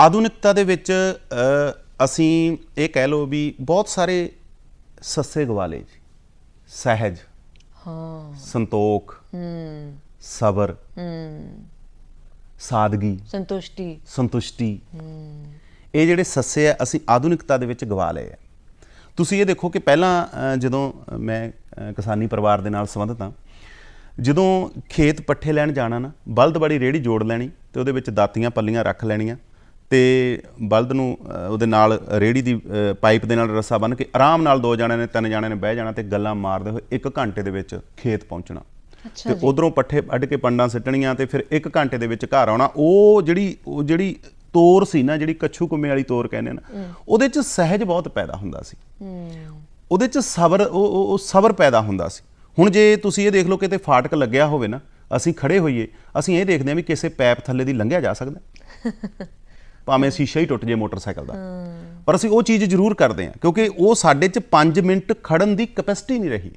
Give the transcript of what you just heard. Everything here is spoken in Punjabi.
ਆਧੁਨਿਕਤਾ ਦੇ ਵਿੱਚ ਅਸੀਂ ਇਹ ਕਹਿ ਲਓ ਵੀ ਬਹੁਤ ਸਾਰੇ ਸੱਸੇ ਗਵਾਲੇ ਜੀ। ਸਹਿਜ ਹਾਂ। ਸੰਤੋਖ ਹੂੰ। ਸਬਰ ਹੂੰ। ਸਾਦਗੀ। ਸੰਤੁਸ਼ਟੀ। ਸੰਤੁਸ਼ਟੀ। ਇਹ ਜਿਹੜੇ ਸੱਸੇ ਆ ਅਸੀਂ ਆਧੁਨਿਕਤਾ ਦੇ ਵਿੱਚ ਗਵਾ ਲਏ ਆ। ਤੁਸੀਂ ਇਹ ਦੇਖੋ ਕਿ ਪਹਿਲਾਂ ਜਦੋਂ ਮੈਂ ਕਿਸਾਨੀ ਪਰਿਵਾਰ ਦੇ ਨਾਲ ਸੰਬੰਧਿਤ ਹਾਂ ਜਦੋਂ ਖੇਤ ਪੱਠੇ ਲੈਣ ਜਾਣਾ ਨਾ ਬਲਦ ਬੜੀ ਰੇੜੀ ਜੋੜ ਲੈਣੀ ਤੇ ਉਹਦੇ ਵਿੱਚ ਦਾਤੀਆਂ ਪੱਲੀਆਂ ਰੱਖ ਲੈਣੀਆਂ ਤੇ ਬਲਦ ਨੂੰ ਉਹਦੇ ਨਾਲ ਰੇੜੀ ਦੀ ਪਾਈਪ ਦੇ ਨਾਲ ਰੱਸਾ ਬੰਨ੍ਹ ਕੇ ਆਰਾਮ ਨਾਲ ਦੋ ਜਣਿਆਂ ਨੇ ਤਿੰਨ ਜਣਿਆਂ ਨੇ ਬਹਿ ਜਾਣਾ ਤੇ ਗੱਲਾਂ ਮਾਰਦੇ ਹੋਏ 1 ਘੰਟੇ ਦੇ ਵਿੱਚ ਖੇਤ ਪਹੁੰਚਣਾ। ਤੇ ਉਧਰੋਂ ਪੱਠੇ ਵੱਢ ਕੇ ਪੰਡਾਂ ਸਿੱਟਣੀਆਂ ਤੇ ਫਿਰ 1 ਘੰਟੇ ਦੇ ਵਿੱਚ ਘਰ ਆਉਣਾ। ਉਹ ਜਿਹੜੀ ਉਹ ਜਿਹੜੀ ਤੋਰ ਸੀ ਨਾ ਜਿਹੜੀ ਕੱਛੂ ਕੁੰਮੇ ਵਾਲੀ ਤੋਰ ਕਹਿੰਦੇ ਨਾ ਉਹਦੇ ਚ ਸਹਿਜ ਬਹੁਤ ਪੈਦਾ ਹੁੰਦਾ ਸੀ। ਉਹਦੇ ਚ ਸਬਰ ਉਹ ਉਹ- ਉਹ ਸਬਰ ਪੈਦਾ ਹੁੰਦਾ ਸੀ। ਹੁਣ ਜੇ ਤੁਸੀਂ ਇਹ ਦੇਖ ਲਓ ਕਿਤੇ ਫਾਟਕ ਲੱਗਿਆ ਹੋਵੇ ਨਾ ਅਸੀਂ ਖੜੇ ਹੋਈਏ ਅਸੀਂ ਇਹ ਦੇਖਦੇ ਹਾਂ ਵੀ ਕਿਸੇ ਪੈਪ ਥੱਲੇ ਦੀ ਲੰਘਿਆ ਜਾ ਸਕਦਾ। ਭਾਵੇਂ ਸ਼ੀਸ਼ਾ ਹੀ ਟੁੱਟ ਜੇ ਮੋਟਰਸਾਈਕਲ ਦਾ। ਪਰ ਅਸੀਂ ਉਹ ਚੀਜ਼ ਜ਼ਰੂਰ ਕਰਦੇ ਹਾਂ ਕਿਉਂਕਿ ਉਹ ਸਾਡੇ ਚ 5 ਮਿੰਟ ਖੜਨ ਦੀ ਕੈਪੈਸਿਟੀ ਨਹੀਂ ਰਹੀ।